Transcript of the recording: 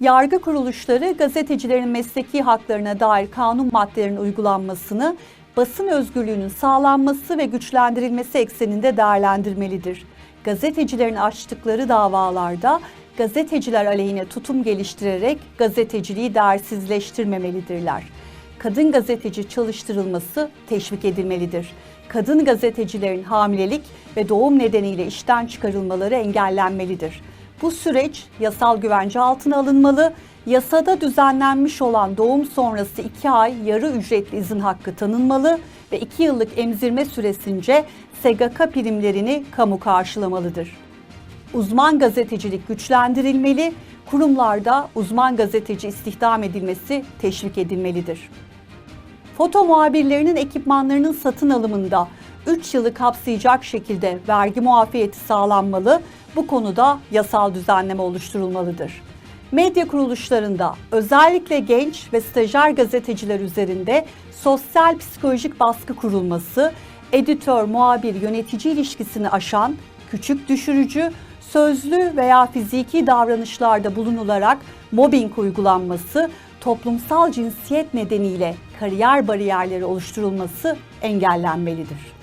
Yargı kuruluşları gazetecilerin mesleki haklarına dair kanun maddelerinin uygulanmasını, basın özgürlüğünün sağlanması ve güçlendirilmesi ekseninde değerlendirmelidir. Gazetecilerin açtıkları davalarda gazeteciler aleyhine tutum geliştirerek gazeteciliği değersizleştirmemelidirler. Kadın gazeteci çalıştırılması teşvik edilmelidir. Kadın gazetecilerin hamilelik ve doğum nedeniyle işten çıkarılmaları engellenmelidir. Bu süreç yasal güvence altına alınmalı, yasada düzenlenmiş olan doğum sonrası 2 ay yarı ücretli izin hakkı tanınmalı ve 2 yıllık emzirme süresince SGK primlerini kamu karşılamalıdır. Uzman gazetecilik güçlendirilmeli, kurumlarda uzman gazeteci istihdam edilmesi teşvik edilmelidir. Foto muhabirlerinin ekipmanlarının satın alımında 3 yılı kapsayacak şekilde vergi muafiyeti sağlanmalı, bu konuda yasal düzenleme oluşturulmalıdır. Medya kuruluşlarında özellikle genç ve stajyer gazeteciler üzerinde sosyal psikolojik baskı kurulması, editör, muhabir, yönetici ilişkisini aşan, küçük düşürücü, sözlü veya fiziki davranışlarda bulunularak mobbing uygulanması, toplumsal cinsiyet nedeniyle kariyer bariyerleri oluşturulması engellenmelidir.